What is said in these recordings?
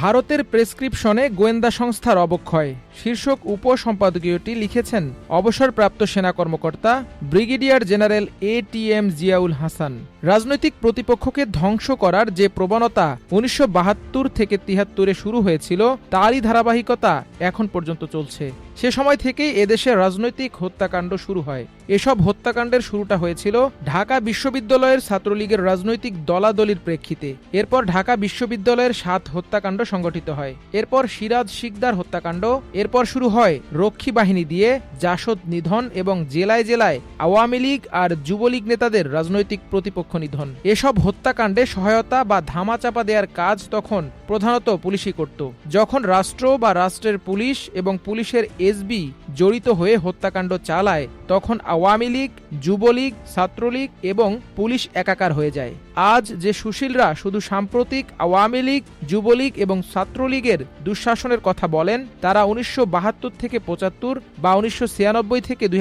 ভারতের প্রেসক্রিপশনে গোয়েন্দা সংস্থার অবক্ষয়। শীর্ষক উপসম্পাদকীয়টি লিখেছেন অবসরপ্রাপ্ত সেনা কর্মকর্তা brigadier general A T M Ziaul Hasan. রাজনৈতিক প্রতিপক্ষকে ধ্বংস করার যে প্রবণতা উনিশশো বাহাত্তর থেকে তিহাত্তরে শুরু হয়েছিল, তারই ধারাবাহিকতা এখন পর্যন্ত চলছে। সে সময় থেকেই এদেশে রাজনৈতিক হত্যাকাণ্ড শুরু হয়। এসব হত্যাকাণ্ডের শুরুটা হয়েছিল ঢাকা বিশ্ববিদ্যালয়ের ছাত্রলীগের রাজনৈতিক দলাদলির প্রেক্ষিতে। এরপর ঢাকা বিশ্ববিদ্যালয়ের সাত হত্যাকাণ্ড সংগঠিত হয়। এরপর সিরাজ শিকদার হত্যাকাণ্ড, এরপর শুরু হয় রক্ষী বাহিনী দিয়ে জাসদ নিধন এবং জেলায় জেলায় আওয়ামী লীগ আর যুবলীগ নেতাদের রাজনৈতিক প্রতিপক্ষ নিধন। এসব হত্যাকাণ্ডে সহায়তা বা ধামাচাপা দেওয়ার কাজ তখন প্রধানত পুলিশই করত। যখন রাষ্ট্র বা রাষ্ট্রের পুলিশ এবং পুলিশের এসবি জড়িত হয়ে হত্যাকাণ্ড চালায়, তখন আওয়ামী লীগ, যুবলীগ, ছাত্রলীগ এবং পুলিশ একাকার হয়ে যায়। আজ যে সুশীলরা শুধু সাম্প্রতিক আওয়ামী লীগ, যুবলীগ এবং ছাত্রলীগের দুঃশাসনের কথা বলেন, তারা উনিশশো বাহাত্তর থেকে পঁচাত্তর বা উনিশশো ছিয়ানব্বই থেকে দুই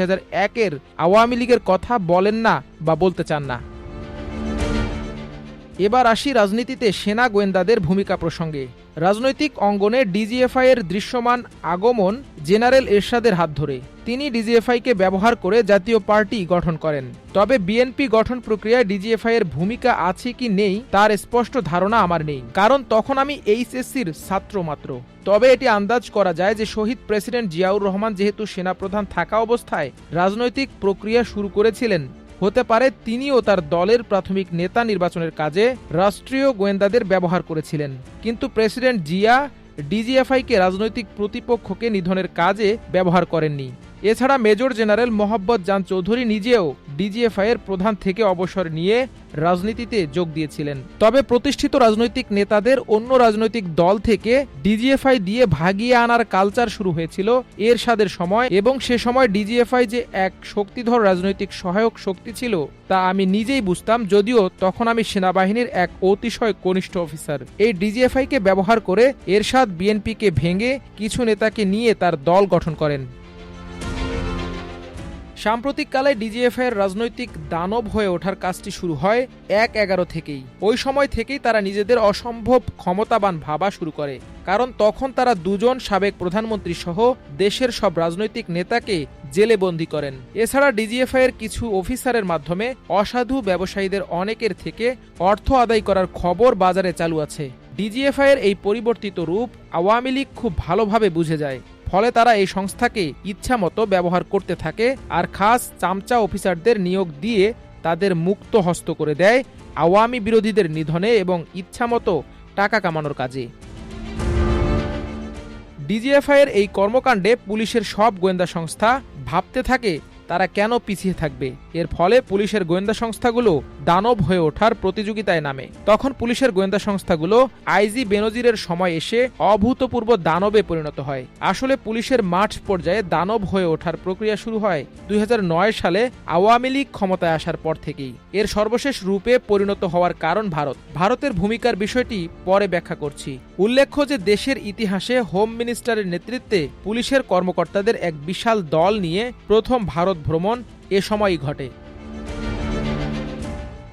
এর আওয়ামী লীগের কথা বলেন না বা বলতে চান না। এবার আসি রাজনীতিতে সেনা গোয়েন্দাদের ভূমিকা প্রসঙ্গে। রাজনৈতিক অঙ্গনে ডিজিএফআই এর দৃশ্যমান আগমন জেনারেল এরশাদের হাত ধরে। তিনি ডিজিএফআইকে ব্যবহার করে জাতীয় পার্টি গঠন করেন। তবে বিএনপি গঠন প্রক্রিয়ায় ডিজিএফআই এর ভূমিকা আছে কি নেই, তার স্পষ্ট ধারণা আমার নেই। কারণ তখন আমি এইচএসসির ছাত্র মাত্র। তবে এটি আন্দাজ করা যায় যে শহীদ প্রেসিডেন্ট জিয়াউর রহমান যেহেতু সেনাপ্রধান থাকা অবস্থায় রাজনৈতিক প্রক্রিয়া শুরু করেছিলেন হতে পারে তিনি ও তার দলের প্রাথমিক নেতা নির্বাচনের কাজে রাষ্ট্রীয় গোয়েন্দাদের ব্যবহার করেছিলেন। কিন্তু প্রেসিডেন্ট জিয়া, ডিজিএফআইকে রাজনৈতিক প্রতিপক্ষকে নিধনের কাজে ব্যবহার করেননি। এছাড়া মেজর জেনারেল মোহাম্মদ জান চৌধুরী নিজেও ডিজিএফআই এর প্রধান থেকে অবসর নিয়ে রাজনীতিতে যোগ দিয়েছিলেন। তবে প্রতিষ্ঠিত রাজনৈতিক নেতাদের অন্য রাজনৈতিক দল থেকে ডিজিএফআই দিয়ে ভাগিয়ে আনার কালচার শুরু হয়েছিল এরশাদের সময় এবং সে সময় ডিজিএফআই যে এক শক্তিধর রাজনৈতিক সহায়ক শক্তি ছিল তা আমি নিজেই বুঝতাম, যদিও তখন আমি সেনাবাহিনীর এক অতিশয় কনিষ্ঠ অফিসার। এই ডিজিএফআইকে ব্যবহার করে এরশাদ বিএনপিকে ভেঙে কিছু নেতাকে নিয়ে তার দল গঠন করেন। সাম্প্রতিককালে ডিজিএফআই এর রাজনৈতিক দানব হয়ে ওঠার কাজটি শুরু হয় এক এগারো থেকেই। ওই সময় থেকেই তারা নিজেদের অসম্ভব ক্ষমতাবান ভাবা শুরু করে। কারণ তখন তারা দুজন সাবেক প্রধানমন্ত্রী সহ দেশের সব রাজনৈতিক নেতাকে জেলে বন্দী করেন। এছাড়া ডিজিএফআই এর কিছু অফিসারের মাধ্যমে অসাধু ব্যবসায়ীদের অনেকের থেকে অর্থ আদায় করার খবর বাজারে চালু আছে। ডিজিএফআই এর এই পরিবর্তিত রূপ আওয়ামী লীগ খুব ভালোভাবে বুঝে যায়। ফলে তারা এই সংস্থাকে ইচ্ছামতো ব্যবহার করতে থাকে আর খাস চামচা অফিসারদের নিয়োগ দিয়ে তাদের মুক্ত হস্ত করে দেয় আওয়ামী বিরোধীদের নিধনে এবং ইচ্ছামতো টাকা কামানোর কাজে। ডিজিএফআই এর এই কর্মকাণ্ডে পুলিশের সব গোয়েন্দা সংস্থা ভাবতে থাকে তারা কেন পিছিয়ে থাকবে। এর ফলে পুলিশের গোয়েন্দা সংস্থাগুলো দানব হয়ে ওঠার প্রতিযোগিতায় নামে। তখন পুলিশের গোয়েন্দা সংস্থাগুলো আইজি বেনজিরের সময় এসে অভূতপূর্ব দানবে পরিণত হয়। আসলে পুলিশের মাঠ পর্যায়ে দানব হয়ে ওঠার প্রক্রিয়া শুরু হয় দুই হাজার নয় সালে আওয়ামী লীগ ক্ষমতায় আসার পর থেকেই। এর সর্বশেষ রূপে পরিণত হওয়ার কারণ ভারত। ভারতের ভূমিকার বিষয়টি পরে ব্যাখ্যা করছি। উল্লেখ্য যে দেশের ইতিহাসে হোম মিনিস্টারের নেতৃত্বে পুলিশের কর্মকর্তাদের এক বিশাল দল নিয়ে প্রথম ভারত ভ্রমণ এ সময়ই ঘটে।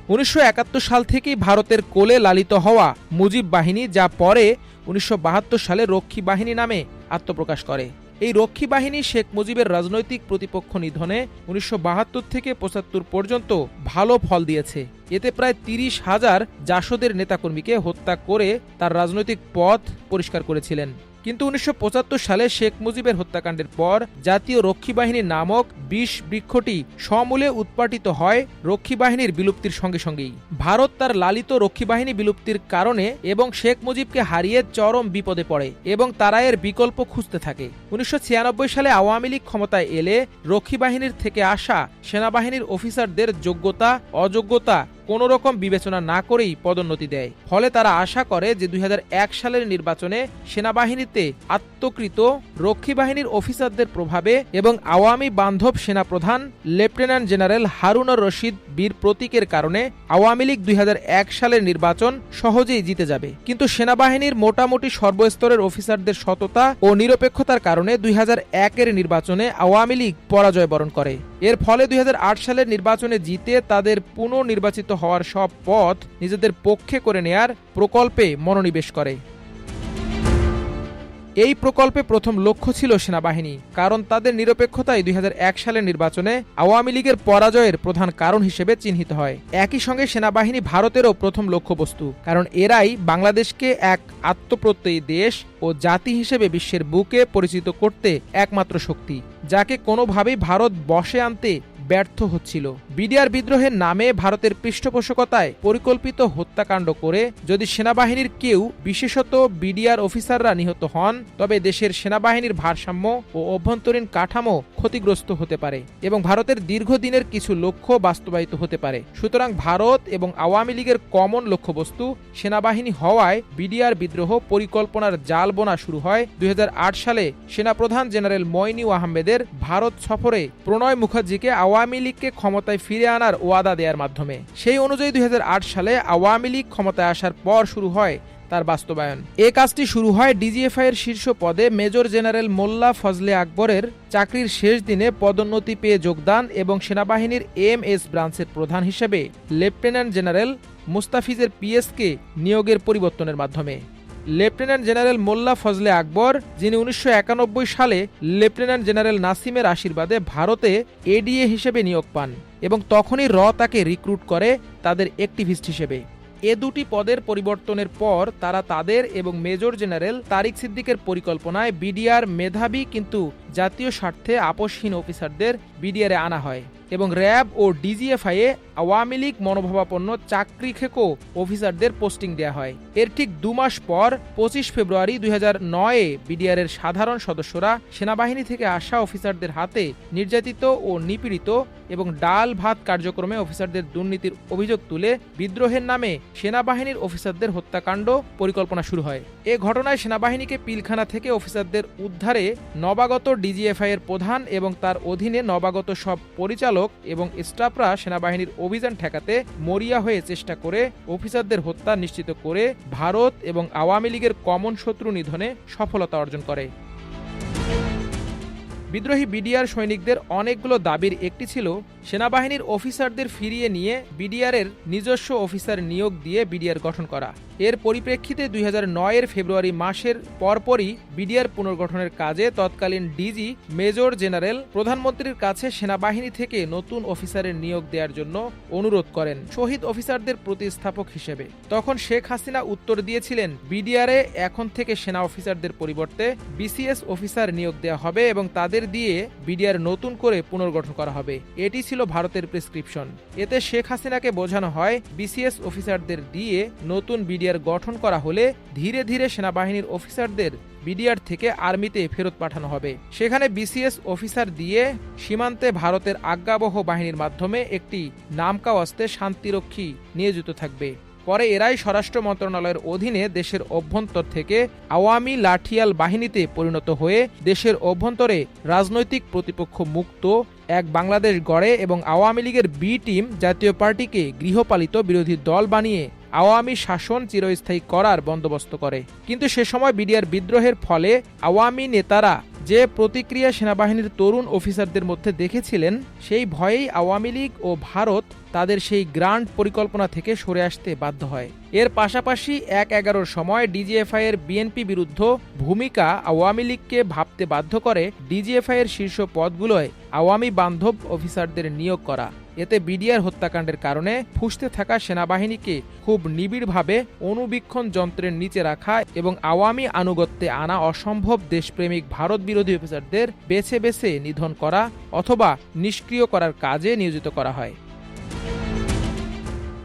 উনিশশো একাত্তর সাল থেকেই ভারতের কোলে লালিত হওয়া মুজিব বাহিনী যা পরে উনিশশো বাহাত্তর সালে রক্ষী বাহিনী নামে আত্মপ্রকাশ করে। এই রক্ষী বাহিনী শেখ মুজিবের রাজনৈতিক প্রতিপক্ষ নিধনে উনিশশো বাহাত্তর থেকে পঁচাত্তর পর্যন্ত ভালো ফল দিয়েছে। এতে প্রায় তিরিশ হাজার জাসদের নেতাকর্মীকে হত্যা করে তার রাজনৈতিক পথ পরিষ্কার করেছিলেন। কিন্তু উনিশশো পঁচাত্তর সালে শেখ মুজিবের হত্যাকাণ্ডের পর জাতীয় রক্ষী বাহিনী নামক বিষ বৃক্ষটি সমূলে উৎপাটিত হয় রক্ষী বাহিনীর বিলুপ্তির সঙ্গে সঙ্গেই। ভারত তার লালিত রক্ষী বাহিনী বিলুপ্তির কারণে এবং শেখ মুজিবকে হারিয়ে চরম বিপদে পড়ে এবং তারা এর বিকল্প খুঁজতে থাকে। উনিশশো ছিয়ানব্বই সালে আওয়ামী লীগ ক্ষমতায় এলে রক্ষী বাহিনীর থেকে আসা সেনাবাহিনীর অফিসারদের যোগ্যতা, অযোগ্যতা কোনো রকম বিবেচনা না করেই পদোন্নতি দেয়। ফলে তারা আশা করে যে দুই হাজার এক সালের নির্বাচনে সেনাবাহিনীতে আত্মকৃত রক্ষী বাহিনীর অফিসারদের প্রভাবে এবং আওয়ামী বান্ধব সেনাপ্রধান লেফটেন্যান্ট জেনারেল হারুনর রশিদ বীর প্রতীকের কারণে আওয়ামী লীগ দুই হাজার এক সালের নির্বাচন সহজেই জিতে যাবে। কিন্তু সেনাবাহিনীর মোটামুটি সর্বস্তরের অফিসারদের সততা ও নিরপেক্ষতার কারণে দুই এর নির্বাচনে আওয়ামী লীগ পরাজয় বরণ করে। এর ফলে দুই হাজার আট সালের নির্বাচনে জিতে তাদের পুনর্নির্বাচিত হওয়ার সব পথ নিজেদের পক্ষে করে নেয়ার প্রকল্পে মনোনিবেশ করে। এই প্রকল্পে প্রথম লক্ষ্য ছিল সেনাবাহিনী, কারণ তাদের নিরপেক্ষতাই দুই হাজার এক সালের নির্বাচনে আওয়ামী লীগের পরাজয়ের প্রধান কারণ হিসেবে চিহ্নিত হয়। একই সঙ্গে সেনাবাহিনী ভারতেরও প্রথম লক্ষ্যবস্তু, কারণ এরাই বাংলাদেশকে এক আত্মপ্রত্যয়ী দেশ ও জাতি হিসেবে বিশ্বের বুকে পরিচিত করতে একমাত্র শক্তি, যাকে কোনোভাবেই ভারত বসে আনতে ব্যর্থ হচ্ছিল। বিডিআর বিদ্রোহের নামে ভারতের পৃষ্ঠপোষকতায় পরিকল্পিত হত্যাকাণ্ড করে যদি সেনাবাহিনীর কেউ, বিশেষত বিডিআর অফিসাররা নিহত হন, তবে দেশের সেনাবাহিনীর ভারসাম্য ও অভ্যন্তরীণ কাঠামো ক্ষতিগ্রস্ত হতে পারে এবং ভারতের দীর্ঘদিনের কিছু লক্ষ্য বাস্তবায়িত হতে পারে। সুতরাং ভারত এবং আওয়ামী লীগের কমন লক্ষ্যবস্তু সেনাবাহিনী হওয়ায় বিডিআর বিদ্রোহ পরিকল্পনার জাল বোনা শুরু হয় দুই হাজার আট সালে। সেনাপ্রধান জেনারেল মইনিউ আহমেদের ভারত সফরে প্রণয় মুখার্জিকে লীগকে ক্ষমতায় ফিরে আনার ওয়াদা দেওয়ার মাধ্যমে। সেই অনুযায়ী দুই হাজার আট সালে আওয়ামী লীগ ক্ষমতায় আসার পর শুরু হয় তার বাস্তবায়ন। এ কাজটি শুরু হয় ডিজিএফআই এর শীর্ষ পদে মেজর জেনারেল মোল্লা ফজলে আকবরের চাকরির শেষ দিনে পদোন্নতি পেয়ে যোগদান এবং সেনাবাহিনীর এম এস ব্রাঞ্চের প্রধান হিসেবে লেফটেন্যান্ট জেনারেল মুস্তাফিজের পিএসকে নিয়োগের পরিবর্তনের মাধ্যমে। লেফটেন্যান্ট জেনারেল মোল্লা ফজলে আকবর, যিনি উনিশশো একানব্বই সালে লেফটেন্যান্ট জেনারেল নাসিমের আশীর্বাদে ভারতে এডিএ হিসেবে নিয়োগ পান এবং তখনই র তাকে রিক্রুট করে তাদের অ্যাক্টিভিস্ট হিসেবে। এ দুটি পদের পরিবর্তনের পর তারা তাদের এবং মেজর জেনারেল তারিক সিদ্দিকের পরিকল্পনায় বিডিআর মেধাবী কিন্তু জাতীয় স্বার্থে আপসহীন অফিসারদের বিডিআরে আনা হয় এবং র্যাব ও ডিজিএফআই এ আওয়ামী লীগ মনোভাবাপন্ন চাকরি খেকো অফিসারদের পোস্টিং দেওয়া হয়। এর ঠিক দু মাস পর পঁচিশ ফেব্রুয়ারি দুই হাজার নয়ে বিডিআরের সাধারণ সদস্যরা সেনাবাহিনী থেকে আসা অফিসারদের হাতে নির্যাতিত ও নিপীড়িত এবং ডাল ভাত কার্যক্রমে অফিসারদের দুর্নীতির অভিযোগ তুলে বিদ্রোহের নামে সেনাবাহিনীর অফিসারদের হত্যাকাণ্ড পরিকল্পনা শুরু হয়। এ ঘটনায় সেনাবাহিনীকে পিলখানা থেকে অফিসারদের উদ্ধারে নবাগত ডিজিএফআই এর প্রধান এবং তার অধীনে নবাগত সব পরিচালক এবং স্টাফরা সেনাবাহিনীর অভিযান ঠেকাতে মরিয়া হয়ে চেষ্টা করে অফিসারদের হত্যা নিশ্চিত করে ভারত এবং আওয়ামী লীগের কমন শত্রু নিধনে সফলতা অর্জন করে। বিদ্রোহী বিডিআর সৈনিকদের অনেকগুলো দাবির একটি ছিল সেনাবাহিনীর অফিসারদের ফিরিয়ে নিয়ে বিডিআরের নিজস্ব অফিসার নিয়োগ দিয়ে বিডিআর গঠন করা। এর পরিপ্রেক্ষিতে দুই এর ফেব্রুয়ারি মাসের পরপরই বিডিআর পুনর্গঠনের কাজে তৎকালীন ডিজি মেজর জেনারেল প্রধানমন্ত্রীর কাছে সেনাবাহিনী থেকে নতুন অফিসারের নিয়োগ দেওয়ার জন্য অনুরোধ করেন শহীদ অফিসারদের প্রতিস্থাপক হিসেবে। তখন শেখ হাসিনা উত্তর দিয়েছিলেন, বিডিআরে এখন থেকে সেনা অফিসারদের পরিবর্তে বিসিএস অফিসার নিয়োগ দেওয়া হবে এবং তাদের দিয়ে বিডিআর নতুন করে পুনর্গঠন করা হবে। এটি ছিল ভারতের প্রেসক্রিপশন। এতে শেখ হাসিনাকে বোঝানো হয়, বিসিএস অফিসারদের দিয়ে নতুন বিডিআর গঠন করা হলে ধীরে ধীরে সেনাবাহিনীর অফিসারদের বিডিআর থেকে আর্মিতে ফেরত পাঠানো হবে। সেখানে বিসিএস অফিসার দিয়ে সীমান্তে ভারতের আজ্ঞাবহ বাহিনীর মাধ্যমে একটি নামকা অস্তে শান্তিরক্ষী নিয়োজিত থাকবে। পরে এরাই স্বরাষ্ট্র মন্ত্রণালয়ের অধীনে দেশের অভ্যন্তর থেকে আওয়ামী লাঠিয়াল বাহিনীতে পরিণত হয়ে দেশের অভ্যন্তরে রাজনৈতিক প্রতিপক্ষ মুক্ত, এক বাংলাদেশ গড়ে এবং আওয়ামী লীগের বি টিম জাতীয় পার্টিকে গৃহপালিত বিরোধী দল বানিয়ে আওয়ামী শাসন চিরস্থায়ী করার বন্দোবস্ত করে। কিন্তু সে সময় বিডিআর বিদ্রোহের ফলে আওয়ামী নেতারা যে প্রতিক্রিয়া সেনাবাহিনীর তরুণ অফিসারদের মধ্যে দেখেছিলেন, সেই ভয়েই আওয়ামী লীগ ও ভারত তাদের সেই গ্রান্ট পরিকল্পনা থেকে সরে আসতে বাধ্য হয়। এর পাশাপাশি এক এগারোর সময় ডিজিএফআই এর বিএনপি বিরুদ্ধ ভূমিকা আওয়ামী লীগকে ভাবতে বাধ্য করে ডিজিএফআই এর শীর্ষ পদগুলোয় আওয়ামী বান্ধব অফিসারদের নিয়োগ করা। এতে বিডিআর হত্যাকাণ্ডের কারণে ফুসতে থাকা সেনাবাহিনীকে খুব নিবিড়ভাবে অনুবীক্ষণ যন্ত্রের নিচে রাখা এবং আওয়ামী আনুগত্যে আনা অসম্ভব দেশপ্রেমিক ভারত বিরোধী অফিসারদের বেছে বেছে নিধন করা অথবা নিষ্ক্রিয় করার কাজে নিয়োজিত করা হয়।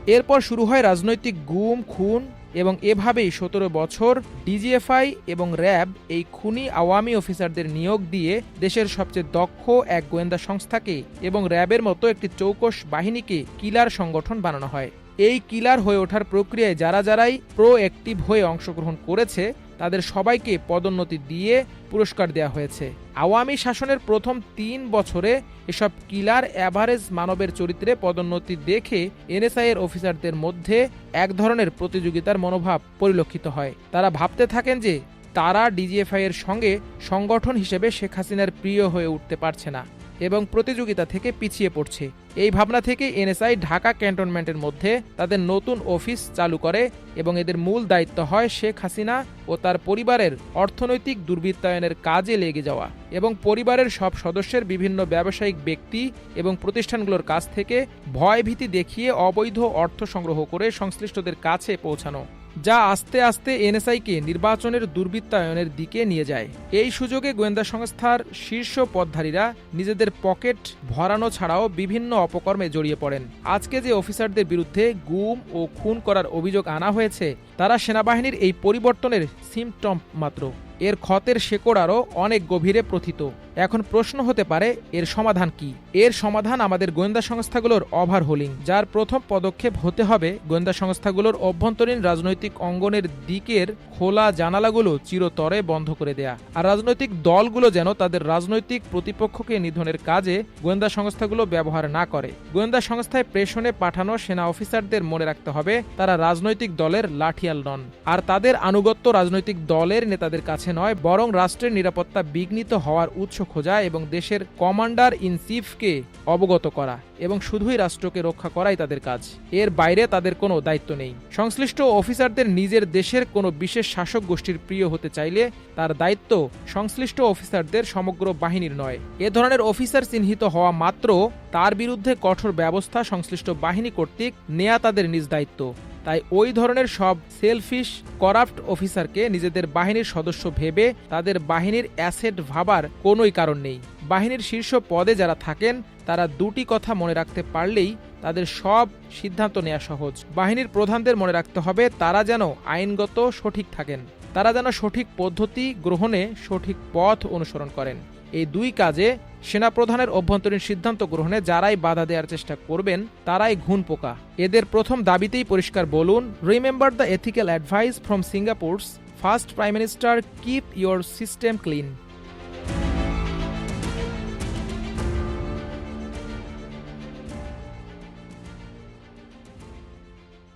এরপর শুরু হয় রাজনৈতিক গুম, খুন এবং এভাবেই সতেরো বছর ডিজিএফআই এবং র্যাব এই খুনি আওয়ামী অফিসারদের নিয়োগ দিয়ে দেশের সবচেয়ে দক্ষ এক গোয়েন্দা সংস্থাকে এবং র্যাবের মতো একটি চৌকস বাহিনীকে কিলার সংগঠন বানানো হয়। এই কিলার হয়ে ওঠার প্রক্রিয়ায় যারা যারাই প্রো অ্যাক্টিভ হয়ে অংশগ্রহণ করেছে তাদের সবাইকে পদোন্নতি দিয়ে পুরস্কার দেওয়া হয়েছে। আওয়ামী শাসনের প্রথম তিন বছরে এসব কিলার অ্যাভারেজ মানবের চরিত্রে পদোন্নতি দেখে এনএসআই এর অফিসারদের মধ্যে এক ধরনের প্রতিযোগিতার মনোভাব পরিলক্ষিত হয়। তারা ভাবতে থাকেন যে তারা ডিজিএফআই এর সঙ্গে সংগঠন হিসেবে শেখ হাসিনার প্রিয় হয়ে উঠতে পারছে না। এবং প্রতিযোগিতা থেকে পিছিয়ে পড়ছে। এই ভাবনা থেকে এনএসআই ঢাকা ক্যান্টনমেন্টের মধ্যে তাদের নতুন অফিস চালু করে এবং এদের মূল দায়িত্ব হয় শেখ হাসিনা ও তার পরিবারের অর্থনৈতিক দুর্বৃত্তায়নের কাজে লেগে যাওয়া এবং পরিবারের সব সদস্যের বিভিন্ন ব্যবসায়িক ব্যক্তি এবং প্রতিষ্ঠানগুলোর কাছ থেকে ভয়ভীতি দেখিয়ে অবৈধ অর্থ সংগ্রহ করে সংশ্লিষ্টদের কাছে পৌঁছানো। যা আস্তে আস্তে এনএসআইকে নির্বাচনের দুর্বৃত্তায়নের দিকে নিয়ে যায়। এই সুযোগে গোয়েন্দা সংস্থার শীর্ষ পদধারীরা নিজেদের পকেট ভরানো ছাড়াও বিভিন্ন অপকর্মে জড়িয়ে পড়েন। আজকে যে অফিসারদের বিরুদ্ধে গুম ও খুন করার অভিযোগ আনা হয়েছে তারা সেনাবাহিনীর এই পরিবর্তনের সিমটম মাত্র। এর ক্ষতের শেকড় আরও অনেক গভীরে প্রথিত। এখন প্রশ্ন হতে পারে, এর সমাধান কি? এর সমাধান আমাদের গোয়েন্দা সংস্থাগুলোর ওভারহোলিং যার প্রথম পদক্ষেপ হতে হবে গোয়েন্দা সংস্থাগুলোর অভ্যন্তরীণ রাজনৈতিক অঙ্গনের দিকের খোলা জানালাগুলো চিরতরে বন্ধ করে দেয়া। আর রাজনৈতিক দলগুলো যেন তাদের রাজনৈতিক প্রতিপক্ষকে নিধনের কাজে গোয়েন্দা সংস্থাগুলো ব্যবহার না করে। গোয়েন্দা সংস্থায় প্রেষণে পাঠানো সেনা অফিসারদের মনে রাখতে হবে, তারা রাজনৈতিক দলের লাঠিয়াল নন। আর তাদের আনুগত্য রাজনৈতিক দলের নেতাদের কাছে নয়, বরং রাষ্ট্রের নিরাপত্তা বিঘ্নিত হওয়ার উৎস খোঁজা এবং দেশের কমান্ডার ইন চিফকে অবগত করা এবং শুধুই রাষ্ট্রকে রক্ষা করাই তাদের কাজ। এর বাইরে তাদের কোনো দায়িত্ব নেই। সংশ্লিষ্ট অফিসারদের নিজের দেশের কোনো বিশেষ শাসক গোষ্ঠীর প্রিয় হতে চাইলে তার দায়িত্ব সংশ্লিষ্ট অফিসারদের সমগ্র বাহিনীর নয়। এ ধরনের অফিসার চিহ্নিত হওয়া মাত্র তার বিরুদ্ধে কঠোর ব্যবস্থা সংশ্লিষ্ট বাহিনী কর্তৃক নেয়া তাদের নিজ দায়িত্ব। তাই ওই ধরনের সব সেলফিশ করাপ্ট অফিসারকে নিজেদের বাহিনীর সদস্য ভেবে তাদের বাহিনীর অ্যাসেট ভাবার কোনোই কারণ নেই। বাহিনীর শীর্ষ পদে যারা থাকেন, তারা দুটি কথা মনে রাখতে পারলেই তাদের সব সিদ্ধান্ত নেওয়া সহজ। বাহিনীর প্রধানদের মনে রাখতে হবে, তারা যেন আইনগত সঠিক থাকেন। তারা যেন সঠিক পদ্ধতি গ্রহণে সঠিক পথ অনুসরণ করেন। এই দুই কাজে সেনাপ্রধানের অভ্যন্তরীণ সিদ্ধান্ত গ্রহণে যারাই বাধা দেওয়ার চেষ্টা করবেন, তারাই ঘুন পোকা। এদের প্রথম দাবিতেই পরিষ্কার বলুন remember the ethical advice from Singapore's first prime minister keep your system clean